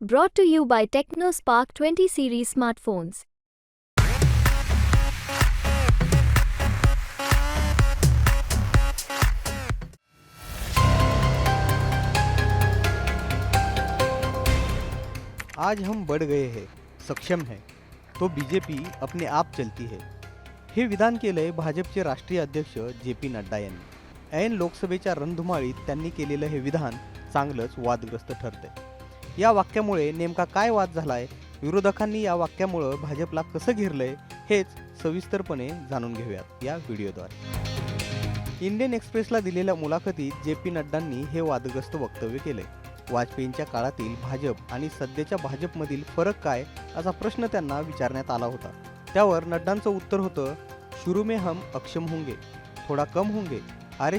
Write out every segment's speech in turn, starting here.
Brought to you by TechnoSpark 20 series smartphones. आज हम बढ़ गए हैं सक्षम है तो बीजेपी अपने आप चलती है हे विधान केलंय भाजपचे राष्ट्रीय अध्यक्ष जे पी नड्डा यांनी ऐन लोकसभेच्या रणधुमाळीत त्यांनी केलेलं हे विधान चांगलंच वादग्रस्त ठरतंय या वाक्यामुळे नेमका काय वाद झालाय? विरोधकांनी या वाक्यामुळं भाजपला कसं घेरलंय? हेच सविस्तरपणे जाणून घेऊयात या व्हिडिओद्वारे. इंडियन एक्सप्रेसला दिलेल्या मुलाखतीत जे पी नड्डांनी हे वादग्रस्त वक्तव्य केले वाजपेयींच्या काळातील भाजप आणि सध्याच्या भाजपमधील फरक काय? असा प्रश्न त्यांना विचारण्यात आला होता. त्यावर नड्डांचं उत्तर होतं शुरू में हम अक्षम होंगे थोड़ा कम होंगे.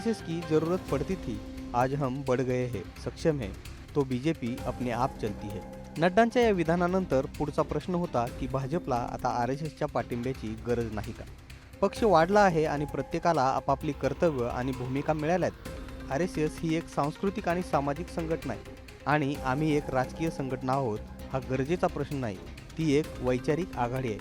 एस की जरूरत पड़ती थी. आज हम बढ़ गए हे सक्षम है. तो बीजेपी अपने आप चलती है। नड्डांच्या या विधानानंतर पुढचा प्रश्न होता की भाजपला आता आर एस एसच्या पाठिंब्याची गरज नाही का? पक्ष वाढला आहे आणि प्रत्येकाला आपापली कर्तव्य आणि भूमिका मिळाल्यात. आर एस एस ही एक सांस्कृतिक आणि सामाजिक संघटना आहे आणि आम्ही एक राजकीय संघटना आहोत हा गरजेचा प्रश्न नाही. ती एक वैचारिक आघाडी आहे.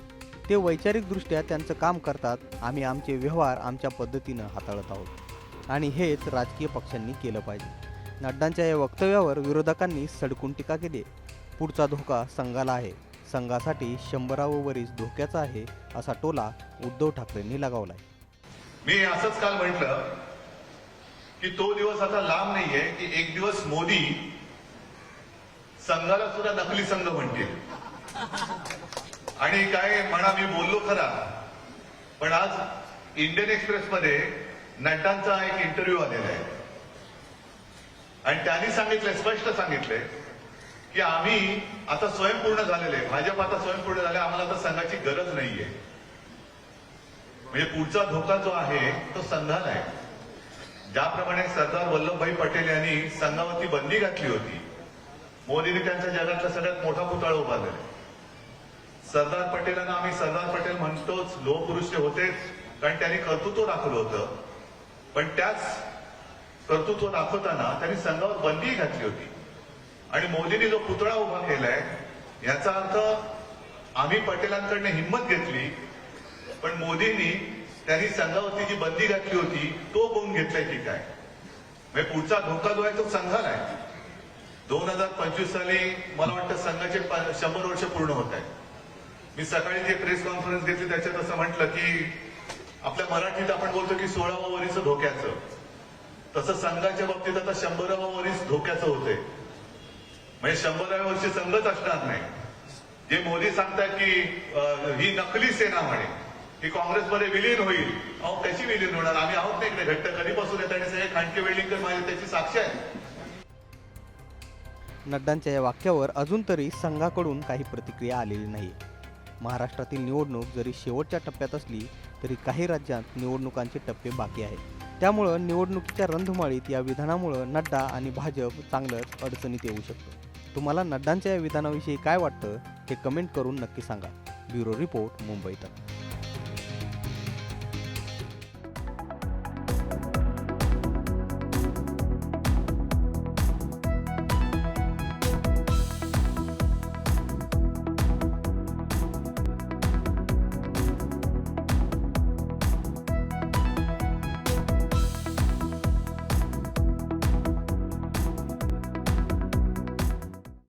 ते वैचारिकदृष्ट्या त्यांचं काम करतात आम्ही आमचे व्यवहार आमच्या पद्धतीनं हाताळत आहोत. आणि हेच राजकीय पक्षांनी केलं पाहिजे. नड्डांच्या या वक्तव्यावर विरोधकांनी सडकून टीका केली. पुढचा धोका संघाला आहे. संघासाठी शंभरावरीच वरीस धोक्याचा आहे असा टोला उद्धव ठाकरेंनी लगावलाय. मी असंच काल म्हटलं की तो दिवस आता लांब नाहीये की एक दिवस मोदी संघाला सुद्धा नकली संघ म्हणतील. आणि काय म्हणा मी बोललो खरा पण आज इंडियन एक्सप्रेस मध्ये नड्डांचा एक इंटरव्ह्यू आलेला आहे. आणि त्यांनी सांगितलंय स्पष्ट सांगितलंय की आम्ही आता स्वयंपूर्ण झालेले भाजप आता स्वयंपूर्ण झाले आम्हाला आता संघाची गरज नाहीये. म्हणजे पुढचा धोका जो आहे तो संघाला आहे. ज्याप्रमाणे सरदार वल्लभभाई पटेल यांनी संघावरती बंदी घातली होती मोदींनी त्यांच्या जगातला सगळ्यात मोठा पुतळा उभारलेला सरदार पटेलांना आम्ही सरदार पटेल म्हणतोच लोहपुरुष ते होतेच कारण त्यांनी कर्तृत्व दाखवलं होतं. पण त्याच कर्तृत्व दाखवताना त्यांनी संघावर बंदी घातली होती. आणि मोदींनी जो पुतळा उभा केलाय याचा अर्थ आम्ही पटेलांकडनं हिंमत घेतली पण मोदींनी त्यांनी संघावरती जी बंदी घातली होती तो गुण घेतलाय की काय? म्हणजे पुढचा धोका जो आहे तो संघाला आहे. दोन हजार पंचवीस साली मला वाटतं संघाचे शंभर वर्ष पूर्ण होत आहे मी सकाळी जे प्रेस कॉन्फरन्स घेतली त्याच्यात असं म्हटलं की आपल्या मराठीत आपण बोलतो की सोळावा वरीचं धोक्याचं. तसं संघाच्या बाबतीत आता शंभराव्या वरीस धोक्याचं होतंय. म्हणजे शंभराव्या वर्षी संघच असणार नाही. जे मोदी सांगतात की ही नकली सेना म्हणे ही काँग्रेसमध्ये विलीन होईल. अहो कशी विलीन होणार? आम्ही आहोत नाही इकडे घट्ट. कधीपासून येत आणि सगळे खांडके वेल्डिंगकर माझे त्याची साक्ष आहे नड्डांच्या या वाक्यावर अजून तरी संघाकडून काही प्रतिक्रिया आलेली नाही. महाराष्ट्रातील निवडणूक जरी शेवटच्या टप्प्यात असली तरी काही राज्यात निवडणुकांचे टप्पे बाकी आहेत. त्यामुळं निवडणुकीच्या रणधुमाळीत या विधानामुळं नड्डा आणि भाजप चांगलंच अडचणीत येऊ शकतं. तुम्हाला नड्डांच्या या विधानाविषयी काय वाटतं हे कमेंट करून नक्की सांगा. ब्युरो रिपोर्ट मुंबईत